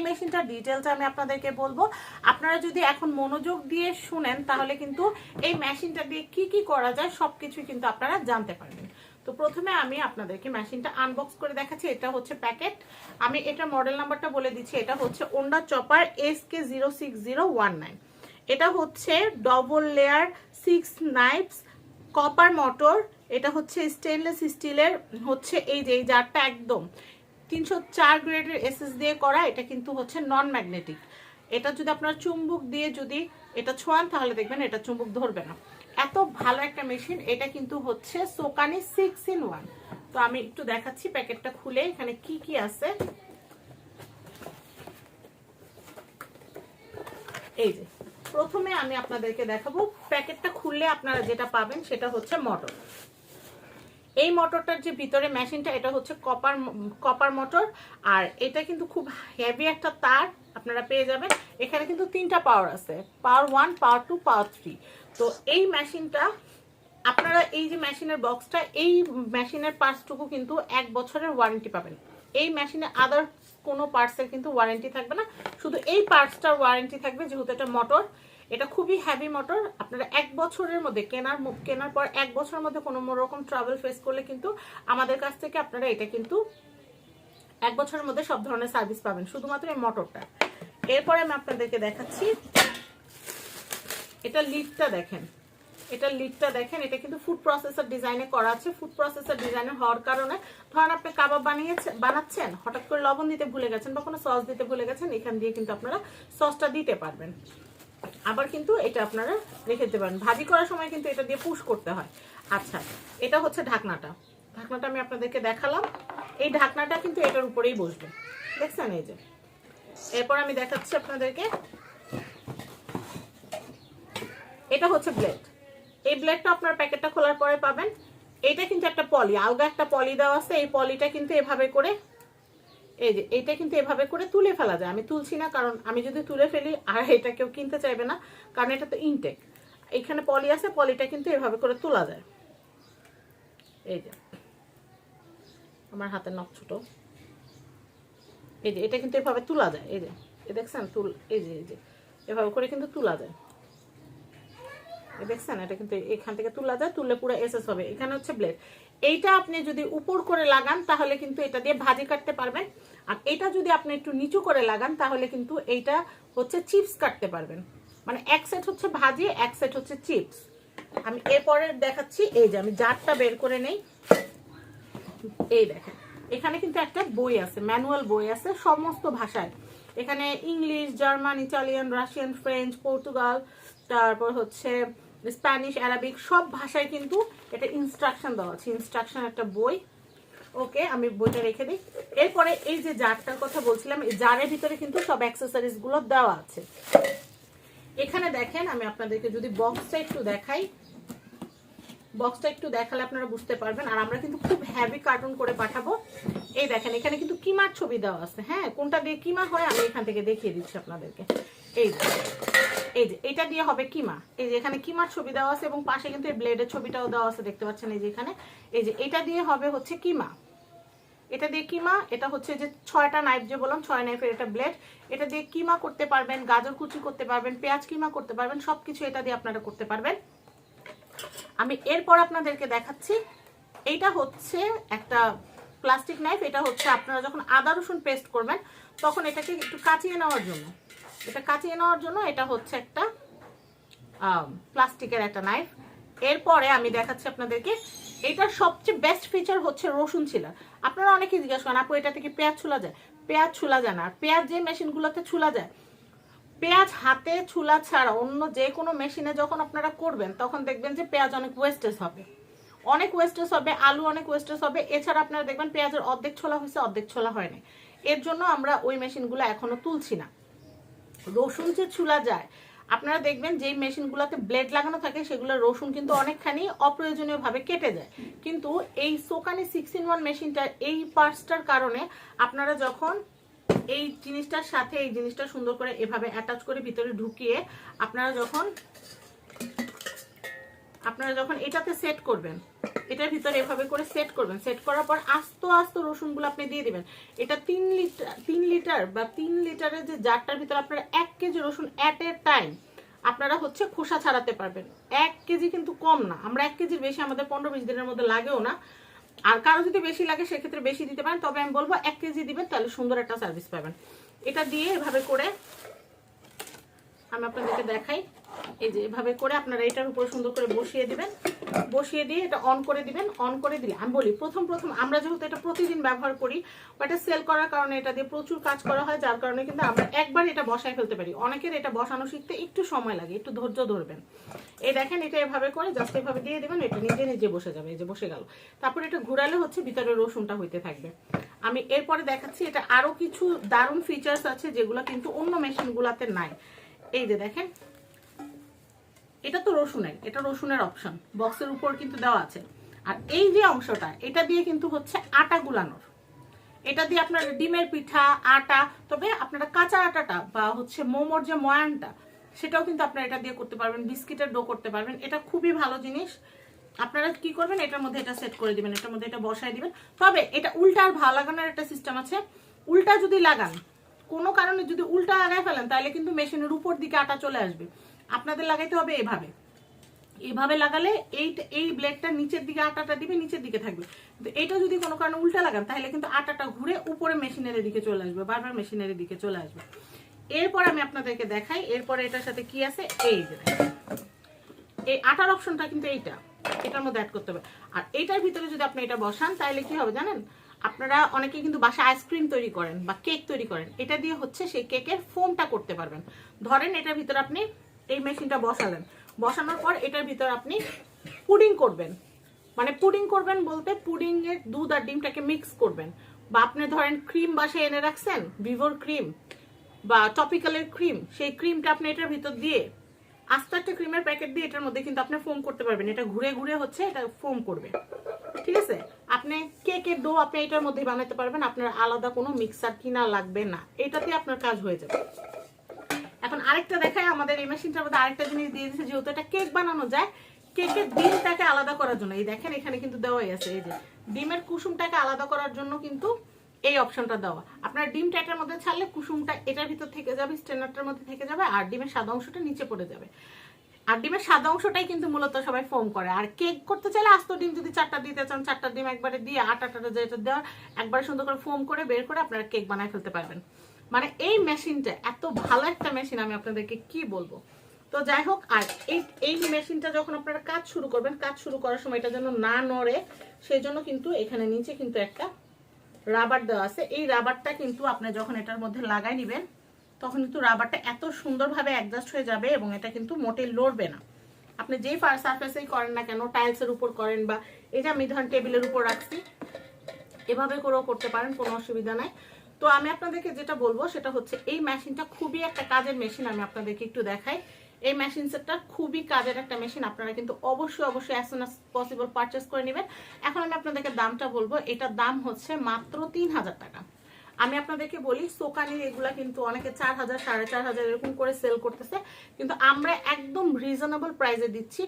এই মেশিনটার ডিটেলটা আমি আপনাদেরকে বলব। আপনারা যদি এখন মনোযোগ দিয়ে শুনেন, তাহলে কিন্তু এই মেশিনটা দিয়ে কি কি করা যায় সবকিছুই কিন্তু আপনারা জানতে পারবেন। তো প্রথমে আমি আপনাদেরকে মেশিনটা আনবক্স করে দেখাচ্ছি। এটা হচ্ছে প্যাকেট আমি এটা মডেল নাম্বারটা বলে দিচ্ছি। এটা হচ্ছে ওন্ডা chopper S K zero six zero one nine এটা হচ্ছে double layer six knives copper motor এটা হচ্ছে স্টেনলেস স্টিলের হচ্ছে এই যে এই জারটা একদম। তিনশো চার গ্রেডের এসএস দিয়ে করা, এটা কিন্তু হচ্ছে নন ম্যাগনেটিক এটা যদি আপনার চুম্বক দিয়ে যদি এটা ছোঁয়ান, তাহলে দেখবেন এটা চুম্বক ধরবে না। এত ভালো একটা মেশিন, এটা কিন্তু হচ্ছে সোকানি সিক্স ইন ওয়ান তো আমি একটু দেখাচ্ছি প্যাকেটটা খুলে, এখানে কি কি আছে। এই যে, প্রথমে আমি আপনাদেরকে দেখাবো, প্যাকেটটা খুললে আপনারা যেটা পাবেন সেটা হচ্ছে মোটর এই মোটরটার যে ভিতরে মেশিনটা এটা হচ্ছে কপার কপার মোটর আর এটা কিন্তু খুব হেভি একটা তার, আপনারা পেয়ে যাবেন। এখানে কিন্তু তিনটা পাওয়ার আছে power one power two power three তো এই মেশিনটা আপনারা এই যে মেশিনের বক্সটা এই মেশিনের পার্টসটুকু কিন্তু এক বছরের ওয়ারেন্টি পাবেন। এই মেশিনে আদার কোনো পার্টসের কিন্তু ওয়ারেন্টি থাকবে না। শুধু এই পার্টসটার ওয়ারেন্টি থাকবে, যেহেতু এটা মোটর এটা খুবই হ্যাভি মোটর আপনারা এক বছরের মধ্যে কেনার কেনার পর এক বছরের মধ্যে কোনো রকম ট্রাভেল ফেস করলে কিন্তু আমাদের কাছ থেকে আপনারা এটা কিন্তু এক বছরের মধ্যে সব ধরনের সার্ভিস পাবেন, শুধুমাত্র এই মোটরটা এরপরে আমি আপনাদেরকে দেখাচ্ছি। এটা লিডটা দেখেন। এটা লিডটা দেখেন। এটা কিন্তু ফুড প্রসেসর ডিজাইনে করা আছে। ফুড প্রসেসর ডিজাইনে হওয়ার কারণে ধরেন আপনি কাবাব বানিয়েছেন বানাচ্ছেন, হঠাৎ করে লবণ দিতে ভুলে গেছেন বা কোনো সস দিতে ভুলে গেছেন, এখান দিয়ে কিন্তু আপনারা সসটা দিতে পারবেন। আবার কিন্তু এটা আপনারা রেখে দিতে পারেন। ভাজি করার সময় কিন্তু এটা দিয়ে পুশ করতে হয়। আচ্ছা এটা হচ্ছে ঢাকনাটা। ঢাকনাটা আমি আপনাদেরকে দেখালাম। এই ঢাকনাটা কিন্তু এটার উপরেই বসবে। দেখছেন এই যে? এরপর আমি দেখাচ্ছি আপনাদেরকে। এটা হচ্ছে ব্লেড। এই ব্লেডটা আপনার প্যাকেটটা খোলার পরে পাবেন। এটা কিন্তু একটা পলি, আলগা একটা পলি দেওয়া আছে। এই পলিটা কিন্তু এভাবে করে এই যে, এটা কিন্তু এভাবে করে তুলে ফেলা যায়। আমি তুলছি না, কারণ আমি যদি তুলে ফেলি, আর এটা কেউ কিনতে চাইবে না, কারণ এটা তো ইনটেক। এখানে পলি আছে, পলিটা কিন্তু এভাবে করে তোলা যায়। এই যে, আমার হাতের নখ ছোট। এই যে, এটা কিন্তু এভাবে তোলা যায়। এই যে, এ দেখছেন? তুল, এই যে এই যে, এভাবে করে কিন্তু তোলা যায়। দেখছেন? এটা কিন্তু এখান থেকে তোলা যায়, তুললে পুরো এসএস হবে। এখানে হচ্ছে ব্লেড এইটা আপনি যদি উপর করে লাগান, তাহলে কিন্তু এটা দিয়ে ভাজি কাটতে পারবেন। আর এটা যদি আপনি একটু নিচু করে লাগান, তাহলে কিন্তু এইটা হচ্ছে চিপস কাটতে পারবেন। মানে এক সেট হচ্ছে ভাজি, এক সেট হচ্ছে চিপস আমি এরপরে দেখাচ্ছি, এই যে আমি জারটা বের করে নেই। এই দেখেন, এখানে কিন্তু একটা বই আছে, ম্যানুয়াল বই আছে, সমস্ত ভাষায়। এখানে English, German, Italian, Russian, French, Portugal, তারপর হচ্ছে স্প্যানিশ অ্যারাবিক সব ভাষায় কিন্তু এটা ইনস্ট্রাকশন দেওয়া আছে। ইনস্ট্রাকশন একটা বই। ওকে আমি বইটা রেখে দিই। এরপরে এই যে জারটার কথা বলছিলাম, এই জারের ভিতরে কিন্তু সব অ্যাক্সেসরিজগুলো দেওয়া আছে। এখানে দেখেন, আমি আপনাদেরকে যদি বক্সটা একটু দেখাই। বক্সটা একটু দেখালে আপনারা বুঝতে পারবেন। আর আমরা কিন্তু খুব হ্যাভি কার্টুন করে পাঠাবো। এই দেখেন, এখানে কিন্তু কিমার ছবি দেওয়া আছে। হ্যাঁ কোনটা দিয়ে কিমা হয়, আমি এখান থেকে দেখিয়ে দিচ্ছি আপনাদেরকে। এই এই যে, এটা দিয়ে হবে কিমা। এই যে এখানে কিমার ছবি দেওয়া আছে এবং পাশে কিন্তু এই ব্লেডের ছবিটাও দেওয়া আছে, দেখতে পাচ্ছেন এই যে এখানে। এই যে এটা দিয়ে হবে হচ্ছে কিমা। এটা দিয়ে কিমা, এটা হচ্ছে যে ছয়টা নাইফ যে বললাম, ছয় নাইফের এটা ব্লেড এটা দিয়ে কিমা করতে পারবেন, গাজর কুচি করতে পারবেন, পেঁয়াজ কিমা করতে পারবেন, সবকিছু এটা দিয়ে আপনারা করতে পারবেন। আমি এরপর আপনাদেরকে দেখাচ্ছি, এইটা হচ্ছে একটা প্লাস্টিক নাইফ এটা হচ্ছে আপনারা যখন আদা রসুন পেস্ট করবেন, তখন এটাকে একটু কাচিয়ে নেওয়ার জন্য। এটা কাচিয়ে নেওয়ার জন্য এটা হচ্ছে একটা প্লাস্টিকের একটা নাইফ এরপরে আমি দেখাচ্ছি আপনাদেরকে এটার সবচেয়ে বেস্ট ফিচার হচ্ছে রসুন ছিলা। আপনারা অনেকে জিজ্ঞাসা করেন, আপু, এটা থেকে পেঁয়াজ ছুলা যায়? পেঁয়াজ ছুলা যায় না। আর পেঁয়াজ যে মেশিনগুলোতে ছুলা যায়, পেঁয়াজ হাতে ছুলা ছাড়া অন্য যে কোনো মেশিনে যখন আপনারা করবেন, তখন দেখবেন যে পেঁয়াজ অনেক ওয়েস্টেজ হবে। অনেক ওয়েস্টেজ হবে, আলু অনেক ওয়েস্টেজ হবে। এছাড়া আপনারা দেখবেন পেঁয়াজের অর্ধেক ছোলা হয়েছে, অর্ধেক ছোলা হয়নি এর জন্য আমরা ওই মেশিনগুলো এখনও তুলছি না। রসুন যে ছুলা যায়, আপনারা দেখবেন যেই মেশিনগুলোতে ব্লেড লাগানো থাকে, সেগুলো রসুন কিন্তু অনেকখানি অপ্রয়োজনীয়ভাবে কেটে যায়। কিন্তু এই সোকানি সিক্স ইন ওয়ান মেশিনটার এই পার্টসটার কারণে আপনারা যখন এই জিনিসটার সাথে, এই জিনিসটা সুন্দর করে এভাবে অ্যাটাচ করে ভিতরে ঢুকিয়ে আপনারা যখন আপনারা যখন এটাতে সেট করবেন এটার ভিতরে এভাবে করে সেট করবেন। সেট করার পর আস্ত আস্ত রসুনগুলো আপনি দিয়ে দিবেন। এটা তিন লিটার তিন লিটার বা তিন লিটারের যে জারটার ভিতরে আপনারা এক কেজি রসুন অ্যাট এ টাইম আপনারা হচ্ছে খোসা ছাড়াতে পারবেন। এক কেজি কিন্তু কম না। আমরা এক কেজির বেশি আমাদের পনেরো বিশ দিনের মধ্যে লাগেও না। আর কারও যদি বেশি লাগে সেক্ষেত্রে বেশি দিতে পারেন। তবে আমি বলব এক কেজি দিবেন, তাহলে সুন্দর একটা সার্ভিস পাবেন। এটা দিয়ে এভাবে করে আমি আপনাদেরকে দেখাই। এই যে এভাবে করে আপনারা এটার উপর সুন্দর করে বসিয়ে দিবেন। বসিয়ে দিয়ে এটা অন করে দিবেন। অন করে দিলে আমি বলি, প্রথম প্রথম আমরা যেহেতু এটা প্রতিদিন ব্যবহার করি, বা এটা সেল করার কারণে এটা দিয়ে প্রচুর কাজ করা হয়, যার কারণে কিন্তু আমরা একবার এটা বসায় ফেলতে পারি। অনেকের এটা বসানো শিখতে একটু সময় লাগে, একটু ধৈর্য ধরবেন। এই দেখেন এটা এভাবে করে জাস্ট এভাবে দিয়ে দেবেন, এটা নিজে নিজে বসে যাবে, এই যে বসে গেল। তারপর এটা ঘুরালে হচ্ছে ভিতরে রসুনটা হইতে থাকবে। আমি এরপরে দেখাচ্ছি, এটা আরও কিছু দারুণ ফিচার্স আছে যেগুলো কিন্তু অন্য মেশিনগুলোতে নাই। এই যে দেখেন, এটা তো রসুনের, এটা রসুনের অপশন বক্সের উপর কিন্তু দেওয়া আছে। আর এই যে অংশটা, এটা দিয়ে কিন্তু হচ্ছে আটা গুলানোর। এটা দিয়ে আপনার ডিমের পিঠা, আটা, তবে আপনারা কাঁচা আটাটা বা হচ্ছে মোমোর যে ময়ানটা, সেটাও কিন্তু আপনারা এটা দিয়ে করতে পারবেন, বিস্কিটের ডো করতে পারবেন। এটা খুবই ভালো জিনিস। আপনারা কি করবেন, এটার মধ্যে এটা সেট করে দিবেন, এটার মধ্যে এটা বসায় দিবেন। তবে এটা উল্টা আর ভালো লাগানোর একটা সিস্টেম আছে। উল্টা যদি লাগান কোনো কারণে যদি উল্টা লাগাই ফেলেন, তাহলে কিন্তু মেশিনের উপর দিকে আটা চলে আসবে। আপনাদের লাগাইতে হবে এভাবে। এভাবে লাগালে এই এই ব্লেডটা নিচের দিকে আটাটা দিবে, নিচের দিকে থাকবে। এটা যদি কোনো কারণে উল্টা লাগান, তাহলে কিন্তু আটাটা ঘুরে উপরে মেশিনের দিকে চলে আসবে, বারবার মেশিনের দিকে চলে আসবে। এরপর আমি আপনাদেরকে দেখাই, এরপরে এটার সাথে কি আছে? এই যে এই আটার অপশনটা কিন্তু এইটা। এটার মধ্যে অ্যাড করতে হবে। আর এইটার ভিতরে যদি আপনি এটা বসান, তাহলে কি হবে জানেন? আপনারা অনেকে কিন্তু বাসা আইসক্রিম তৈরি করেন বা কেক তৈরি করেন। এটা দিয়ে হচ্ছে সেই কেকের ফোমটা করতে পারবেন। ধরেন এটার ভিতরে আপনি এই মেশিনটা বসালেন। বসানোর পর এটার ভিতর আপনি পুডিং করবেন। মানে পুডিং করবেন বলতে পুডিং এর দুধ আর ডিমটাকে মিক্স করবেন। বা আপনি ধরেন ক্রিম বাসায় এনে রাখছেন ভিভোর ক্রিম বা টপিক্যালের ক্রিম সেই ক্রিমটা আপনি এটার ভিতর দিয়ে আস্তে একটা ক্রিমের প্যাকেট দিয়ে এটার মধ্যে কিন্তু আপনি ফোম করতে পারবেন। এটা ঘুরে ঘুরে হচ্ছে এটা ফোম করবে। ঠিক আছে? আপনি কেকের ডো আপনি এটার মধ্যে বানাতে পারবেন, আপনার আলাদা কোনো মিক্সার কিনা লাগবে না। এটাতে আপনার কাজ হয়ে যাবে। এখন আরেকটা দেখায় আমাদের এই মেশিনটার মধ্যে আরেকটা জিনিস দিয়ে দিয়েছে, যেহেতু এটা কেক বানানো যায় কেকের ডিমটাকে আলাদা করার জন্য। এই দেখেন, এখানে কিন্তু দেওয়াই আছে, এই যে। ডিমের কুসুমটাকে আলাদা করার জন্য কিন্তু এই অপশনটা দেওয়া। আপনার ডিমটা এটার মধ্যে ছাড়লে কুসুমটা এটার ভিতর থেকে যাবে স্ট্যান্ডারটার মধ্যে থেকে যাবে, আর ডিমের সাদা অংশটা নিচে পড়ে যাবে। আর ডিমের সাদা অংশটাই কিন্তু মূলত সবাই ফোম করে। আর কেক করতে চাইলে আস্ত ডিম যদি চারটা দিতে চান, চারটা ডিম একবারে দিয়ে আটাটা যেটা দেওয়া একবারে সুন্দর করে ফোম করে বের করে আপনারা কেক বানায় ফেলতে পারবেন। মানে এই মেশিনটা এত ভালো একটা মেশিন আমি আপনাদেরকে কি বলব? তো যাই হোক, আর এই এই মেশিনটা যখন আপনারা কাজ শুরু করবেন, কাজ শুরু করার সময় এটা যেন না নড়ে, সেই জন্য কিন্তু এখানে নিচে কিন্তু একটা রাবার দেওয়া আছে। এই রাবারটা কিন্তু আপনি যখন এটার মধ্যে লাগাই নেবেন তখন কিন্তু রাবারটা এত সুন্দরভাবে অ্যাডজাস্ট হয়ে যাবে এবং এটা কিন্তু মোটে লড়বে না। আপনি যেই ফার সারফেসেই করেন না কেন টাইলসের উপর করেন বা যে আমি ধরেন টেবিলের উপর রাখছি, এভাবে করেও করতে পারেন, কোনো অসুবিধা নাই। তো আমি আপনাদেরকে যেটা বলব সেটা হচ্ছে এই মেশিনটা খুবই একটা কাজের মেশিন আমি আপনাদেরকে একটু দেখাই। এই মেশিন সেটটা খুবই কাজের একটা মেশিন আপনারা কিন্তু অবশ্যই অবশ্যই as soon as possible purchase করে নেবেন। এখন আমি আপনাদেরকে দামটা বলব, এটার দাম হচ্ছে মাত্র তিন হাজার টাকা। আমি আপনাদেরকে বলি সোকানির এগুলা কিন্তু অনেকে চার হাজার, সাড়ে চার হাজার এরকম করে সেল করতেছে। কিন্তু আমরা একদম রিজনেবল প্রাইসে দিচ্ছি।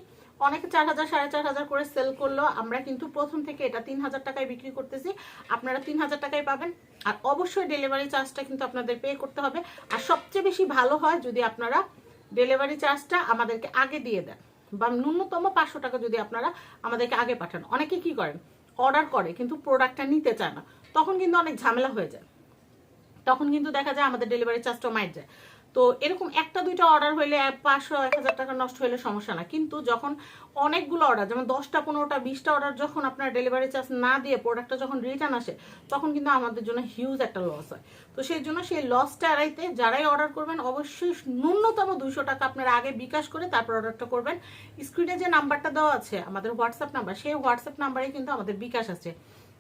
অনেকে চার হাজার, সাড়ে চার হাজার করে সেল করল আমরা কিন্তু প্রথম থেকে এটা তিন হাজার টাকায় বিক্রি করতেছি। আপনারা তিন হাজার টাকায় পাবেন। আর অবশ্যই ডেলিভারি চার্জটা কিন্তু আপনাদের পে করতে হবে। আর সবচেয়ে বেশি ভালো হয় যদি আপনারা ডেলিভারি চার্জটা আমাদেরকে আগে দিয়ে দেন। বা ন্যূনতম পাঁচশো টাকা যদি আপনারা আমাদেরকে আগে পাঠান। অনেকে কি করেন? অর্ডার করে, কিন্তু প্রোডাক্টটা নিতে চায় না। তখন কিন্তু অনেক ঝামেলা হয়ে যায়। তখন কিন্তু দেখা যায় আমাদের ডেলিভারি চার্জটা মাইট যায়। তো এরকম একটা, দুইটা অর্ডার হইলে পাঁচশো, এক হাজার টাকা নষ্ট হইলে সমস্যা না। কিন্তু যখন অনেকগুলো অর্ডার যেমন দশটা, পনেরোটা, বিশটা অর্ডার যখন আপনার ডেলিভারি চার্জ না দিয়ে প্রোডাক্টটা যখন রিটার্ন আসে, তখন কিন্তু আমাদের জন্য হিউজ একটা লস হয়। তো সেই জন্য সেই লসটা এড়াইতে যারাই অর্ডার করবেন, অবশ্যই ন্যূনতম দুইশো টাকা আপনারা আগে বিকাশ করে তারপর অর্ডারটা করবেন। স্ক্রিনে যে নাম্বারটা দেওয়া আছে, আমাদের হোয়াটসঅ্যাপ নাম্বার সেই হোয়াটসঅ্যাপ নাম্বারে কিন্তু আমাদের বিকাশ আছে।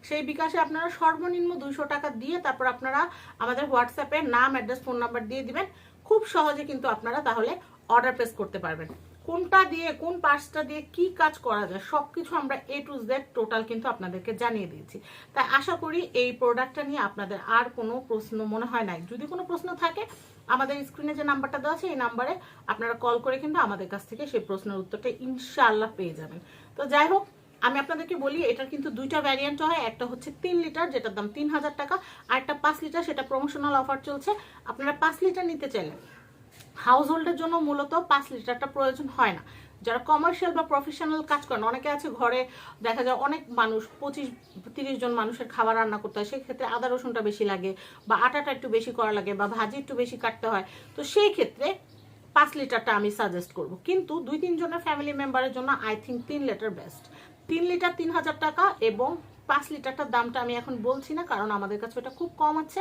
সেই বিকাশে আপনারা সর্বনিম্ন দুইশো টাকা দিয়ে তারপর আপনারা আমাদের হোয়াটসঅ্যাপে নাম, অ্যাড্রেস, ফোন নাম্বার দিয়ে দিবেন। খুব সহজে কিন্তু আপনারা তাহলে অর্ডার প্লেস করতে পারবেন। কোনটা দিয়ে, কোন পার্টসটা দিয়ে কি কাজ করা যায় সব কিছু আমরা এ টু জেড টোটাল কিন্তু আপনাদেরকে জানিয়ে দিয়েছি। তাই আশা করি এই প্রোডাক্টটা নিয়ে আপনাদের আর কোনো প্রশ্ন মনে হয় নাই। যদি কোনো প্রশ্ন থাকে, আমাদের স্ক্রিনে যে নাম্বারটা দেওয়া আছে, এই নাম্বারে আপনারা কল করে কিন্তু আমাদের কাছ থেকে সেই প্রশ্নের উত্তরটা ইনশাআল্লাহ পেয়ে যাবেন। তো যাই হোক আমি আপনাদেরকে বলি, এটার কিন্তু দুইটা ভ্যারিয়েন্ট হয়। একটা হচ্ছে তিন লিটার, যেটার দাম তিন হাজার টাকা। আর একটা পাঁচ লিটার, সেটা প্রমোশনাল অফার চলছে। আপনারা পাঁচ লিটার নিতে চাইলে হাউস হোল্ডের জন্য মূলত পাঁচ লিটারটা প্রয়োজন হয় না। যারা কমার্শিয়াল বা প্রফেশনাল কাজ করেন, অনেকে আছে ঘরে দেখা যায় অনেক মানুষ, পঁচিশ, তিরিশ জন মানুষের খাবার রান্না করতে হয়। সেক্ষেত্রে আদা রসুনটা বেশি লাগে বা আটাটা একটু বেশি করা লাগে বা ভাজি একটু বেশি কাটতে হয়। তো সেই ক্ষেত্রে পাঁচ লিটারটা আমি সাজেস্ট করব। কিন্তু দুই তিনজনের ফ্যামিলি মেম্বারের জন্য আই থিঙ্ক তিন লিটার বেস্ট তিন লিটার তিন হাজার টাকা এবং পাঁচ লিটারটার দামটা আমি এখন বলছি না, কারণ আমাদের কাছে ওটা খুব কম আছে।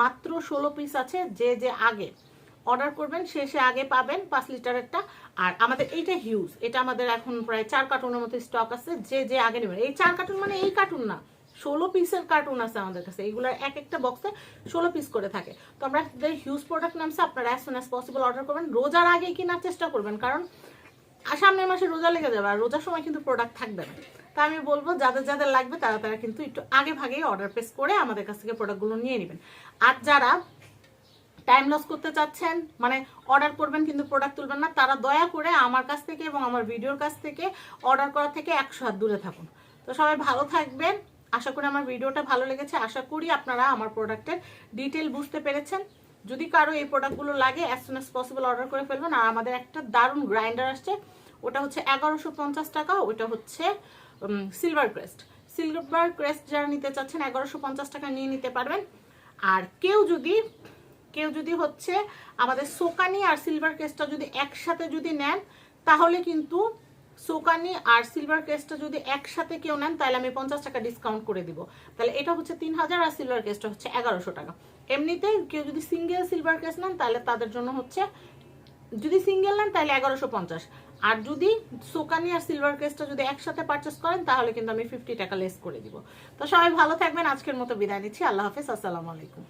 মাত্র ষোলো পিস আছে, যে যে আগে অর্ডার করবেন, সে আগে পাবেন পাঁচ লিটারেরটা। আর আমাদের এইটা হিউজ এটা আমাদের এখন প্রায় চার কার্টুনের মতো স্টক আছে, যে যে আগে নেবেন। এই চার কার্টুন মানে এই কার্টুন না, ষোলো পিসের কার্টুন আছে আমাদের কাছে, এইগুলোর এক একটা বক্সে ষোলো পিস করে থাকে। তো আমরা হিউজ প্রোডাক্ট নামছে, আপনারা as soon as possible order করবেন। রোজার আগে কেনার চেষ্টা করবেন, কারণ আর সামনের মাসে রোজা লেগে যাবে, আর রোজার সময় কিন্তু প্রোডাক্ট থাকবে না। তা আমি বলব, যাদের যাদের লাগবে তারা তারা কিন্তু একটু আগে ভাগেই অর্ডার প্লেস করে আমাদের কাছ থেকে প্রোডাক্টগুলো নিয়ে নেবেন। আর যারা টাইম লস করতে চাচ্ছেন মানে অর্ডার করবেন কিন্তু প্রোডাক্ট তুলবেন না, তারা দয়া করে আমার কাছ থেকে এবং আমার ভিডিওর কাছ থেকে অর্ডার করা থেকে একশো হাত দূরে থাকুন। তো সবাই ভালো থাকবেন। আশা করি আমার ভিডিওটা ভালো লেগেছে। আশা করি আপনারা আমার প্রোডাক্টের ডিটেল বুঝতে পেরেছেন। যদি কারও এই প্রোডাক্টগুলো লাগে as soon as possible order করে ফেলবেন। আর আমাদের একটা দারুণ গ্রাইন্ডার আসছে, ওটা হচ্ছে এগারোশো পঞ্চাশ টাকা ওটা হচ্ছে সিলভার ক্রেস্ট সিলভার ক্রেস্ট যারা নিতে চাচ্ছেন, এগারোশো পঞ্চাশ টাকা নিয়ে নিতে পারবেন। আর কেউ যদি কেউ যদি হচ্ছে আমাদের সোকানি আর সিলভার ক্রেস্টটা যদি একসাথে যদি নেন, তাহলে কিন্তু সোকানি আর সিলভার কেসটা যদি একসাথে কেউ নেন, তাহলে আমি পঞ্চাশ টাকা ডিসকাউন্ট করে দিব। তাহলে এটা হচ্ছে তিন হাজার আর সিলভার ক্রেস্টটা হচ্ছে এগারোশো টাকা। এমনিতে কেউ যদি সিঙ্গেল সিলভার কেস নেন, তাহলে তাদের জন্য হচ্ছে, যদি সিঙ্গেল নেন, তাহলে এগারোশো পঞ্চাশ। আর যদি সোকানি আর সিলভার কেসটা যদি একসাথে পারচেস করেন, তাহলে কিন্তু আমি ফিফটি টাকা লেস করে দিব। তো সবাই ভালো থাকবেন, আজকের মতো বিদায় নিচ্ছি। আল্লাহ হাফিজ, আসসালামু আলাইকুম।